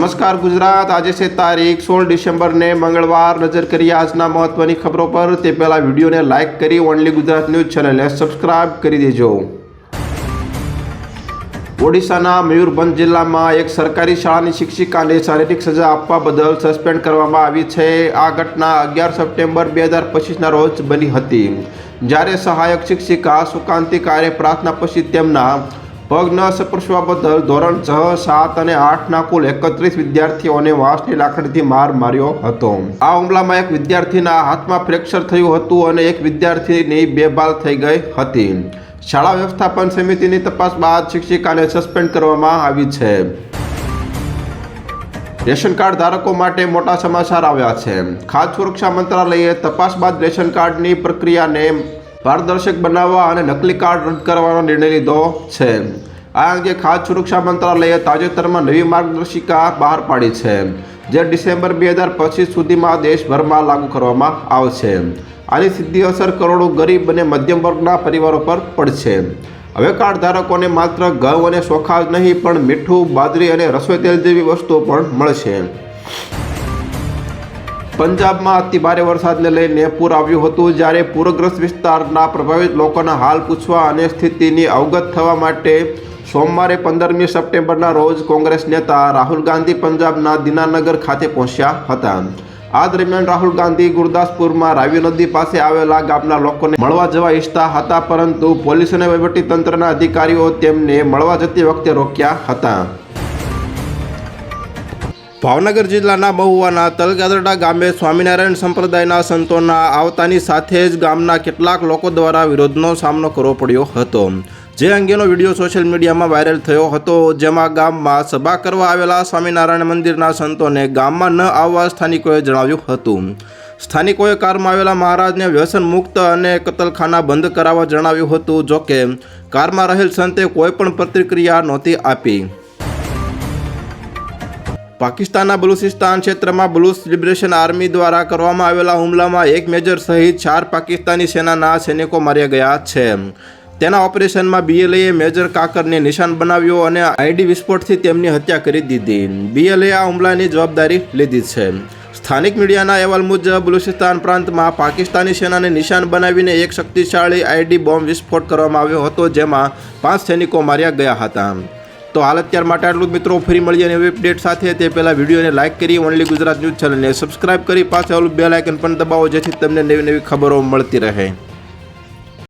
નમસ્કાર ગુજરાત. આજે છે તારીખ સોળ ડિસેમ્બરને મંગળવાર. નજર કરીએ આજના મહત્વની ખબરો પર. તે પહેલાં વિડીયોને લાઇક કરી ઓનલી ગુજરાત ન્યૂઝ ચેનલને સબસ્ક્રાઇબ કરી દેજો. ઓડિશાના મયુરભંજ જિલ્લામાં એક સરકારી શાળાની શિક્ષિકાને શારીરિક સજા આપવા બદલ સસ્પેન્ડ કરવામાં આવી છે. આ ઘટના અગિયાર સપ્ટેમ્બર બે હજાર પચીસના રોજ બની હતી. જ્યારે સહાયક શિક્ષિકા સુકાંતિ કારે પ્રાર્થના પછી તેમના પગ ન સપરસવા બદલ ધોરણ છ, સાત અને આઠના કુલ એકત્રીસ વિદ્યાર્થીઓને વાંસની લાકડીથી માર માર્યો હતો. આ હુમલામાં એક વિદ્યાર્થીના હાથમાં ફ્રેક્ચર થયું હતું અને એક વિદ્યાર્થીની બેબાલ થઈ ગઈ હતી. શાળા વ્યવસ્થાપન સમિતિની તપાસ બાદ શિક્ષિકાને સસ્પેન્ડ કરવામાં આવી છે. રેશન કાર્ડ ધારકો માટે મોટા સમાચાર આવ્યા છે. ખાદ્ય સુરક્ષા મંત્રાલયે તપાસ બાદ રેશન કાર્ડની પ્રક્રિયાને પારદર્શક બનાવવા અને નકલી કાર્ડ રદ કરવાનો નિર્ણય લીધો છે. આ અંગે ખાદ્ય સુરક્ષા મંત્રાલયે તાજેતરમાં નવી માર્ગદર્શિકા બહાર પાડી છે, જે ડિસેમ્બર બે હજાર પચીસ સુધીમાં દેશભરમાં લાગુ કરવામાં આવશે. આની સીધી અસર કરોડો ગરીબ અને મધ્યમ વર્ગના પરિવારો પર પડશે. હવે કાર્ડ ધારકોને માત્ર ઘઉં અને ચોખા જ નહીં, પણ મીઠું, બાજરી અને રસોઈ તેલ જેવી વસ્તુઓ પણ મળશે. પંજાબમાં અતિ ભારે વરસાદને લઈને પૂર આવ્યું હતું, જ્યારે પૂરગ્રસ્ત વિસ્તારના પ્રભાવિત લોકોના હાલ પૂછવા અને સ્થિતિની અવગત થવા માટે સોમવારે પંદરમી સપ્ટેમ્બરના રોજ કોંગ્રેસ નેતા રાહુલ ગાંધી પંજાબના દિનાનગર ખાતે પહોંચ્યા હતા. આ દરમિયાન રાહુલ ગાંધી ગુરદાસપુરમાં રાવી નદી પાસે આવેલા ગામના લોકોને મળવા જવા ઈચ્છતા હતા, પરંતુ પોલીસ અને વહીવટીતંત્રના અધિકારીઓ તેમને મળવા જતી વખતે રોક્યા હતા. ભાવનગર જિલ્લાના મહુવાના તલગાદરડા ગામે સ્વામિનારાયણ સંપ્રદાયના સંતોના આવતાની સાથે જ ગામના કેટલાક લોકો દ્વારા વિરોધનો સામનો કરવો પડ્યો હતો. જે અંગેનો વીડિયો સોશિયલ મીડિયામાં વાયરલ થયો હતો, જેમાં ગામમાં સભા કરવા આવેલા સ્વામિનારાયણ મંદિરના સંતોને ગામમાં ન આવવા સ્થાનિકોએ જણાવ્યું હતું. સ્થાનિકોએ કારમાં આવેલા મહારાજને વ્યસન મુક્ત અને કતલખાના બંધ કરાવવા જણાવ્યું હતું, જોકે કારમાં રહેલ સંતે કોઈ પણ પ્રતિક્રિયા નહોતી આપી. પાકિસ્તાનના બલુચિસ્તાન ક્ષેત્રમાં બલુચ લિબરેશન આર્મી દ્વારા કરવામાં આવેલા હુમલામાં એક મેજર સહિત ચાર પાકિસ્તાની સેનાના સૈનિકો માર્યા ગયા છે. તેના ઓપરેશનમાં બીએલએ મેજર કાકરને નિશાન બનાવ્યો અને આઈડી વિસ્ફોટથી તેમની હત્યા કરી દીધી. બીએલએ આ હુમલાની જવાબદારી લીધી છે. સ્થાનિક મીડિયાના અહેવાલ મુજબ, બલુચિસ્તાન પ્રાંતમાં પાકિસ્તાની સેનાને નિશાન બનાવીને એક શક્તિશાળી આઈડી બોમ્બ વિસ્ફોટ કરવામાં આવ્યો હતો, જેમાં પાંચ સૈનિકો માર્યા ગયા હતા. તો હાલ અત્યાર માટે આટલું જ મિત્રો, ફરી મળીએ અને અપડેટ સાથે. તે પહેલાં વિડીયોને લાઇક કરી ઓનલી ગુજરાત ન્યૂઝ ચેનલને સબસ્ક્રાઇબ કરી. પાછળ બે લાઇકન પણ દબાવો, જેથી તમને નવી નવી ખબરો મળતી રહે.